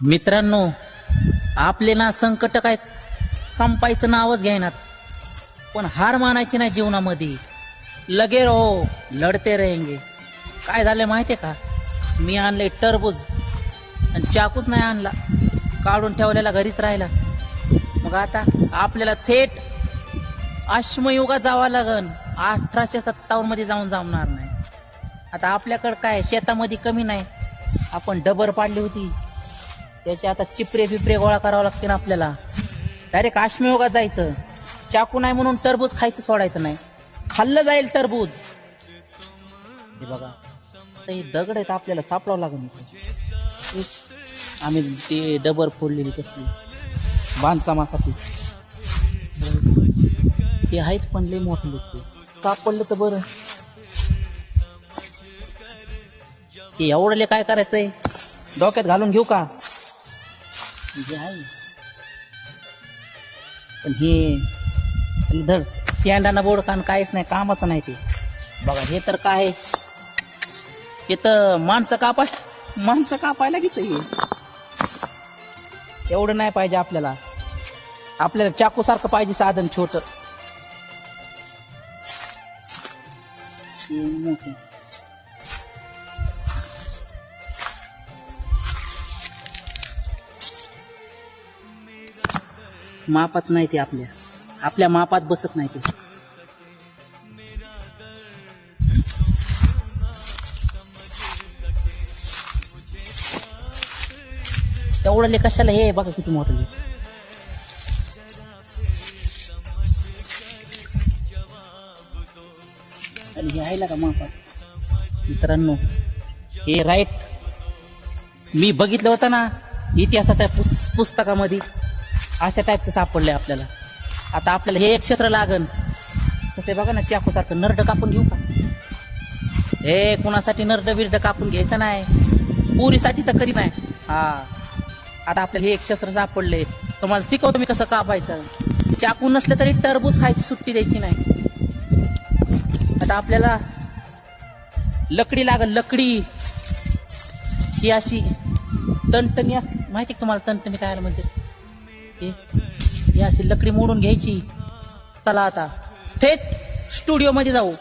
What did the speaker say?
मित्रांनो आपले ना संकट काय संपायचं नावच घेणार पण हार मानायची नाही जीवनामध्ये. लगे रहो लढते रहेंगे. काय झालं माहिती का? मी आणले टरबूज आणि चाकूच नाही आणला. काढून ठेवलेला घरीच राहिला. मग आता आपल्याला थेट अश्मयुगात जावं लागन. अठराशे सत्तावन्नमध्ये जाऊन जमणार नाही. आता आपल्याकडं काय? शेतामध्ये कमी नाही. आपण डबर पाडली होती. त्याचे आता चिपरे बिपरे गोळा करावं लागते ना आपल्याला. डायरेक्ट अश्मयुगात जायचं. चाकू नाही म्हणून टरबूज खायचं सोडायचं नाही. खाल्लं जाईल टरबूज. हे बघा हे दगड आहेत आपल्याला सापडावं लागेल. आम्ही ते डबर फोडलेली कसली. बांधकामासाठी ते. आहेत पण लय मोठे लोक. सापडलं तर बरं. हे एवढले काय करायचंय? डोक्यात घालून घेऊ का? जे आहे पण हे धड स्टँडाना बोर्ड कान काहीच नाही कामाचं नाही ते. बघा हे तर काय आहे? हे तर माणसं कापाय माणसं कापायला घेत हे एवढं नाही पाहिजे आपल्याला. आपल्याला चाकू सारखं पाहिजे साधन छोट. मापात नाही ते आपल्या. आपल्या मापात बसत नाही ते. तेवढं कशाला हे बघा किती मोठं आणि हे का मापात? मित्रांनो हे राईट मी बघितलं होतं ना इतिहासाच्या पुस्तकामध्ये अशा टाईपचं सापडलंय आपल्याला. आता आपल्याला हे एक क्षेत्र लागन. तसे बघा ना चाकूसारखं नरड कापून घेऊ का? हे कुणासाठी नरड बिरड कापून घ्यायचं नाही. पुरीसाठी तर कधी नाही. हा. आता आपल्याला हे एक क्षेत्र सापडले तुम्हाला शिकवतो मी कसं कापायचं. चाकू नसलं तरी टरबूज खायची सुट्टी द्यायची नाही. आता आपल्याला लकडी लागल लकडी. ही अशी तणतणी अस माहिती का तुम्हाला तणतणी काय म्हणते ही अशी लकडी मोडून घ्यायची. चला आता. थेट स्टुडिओमध्ये जाऊ.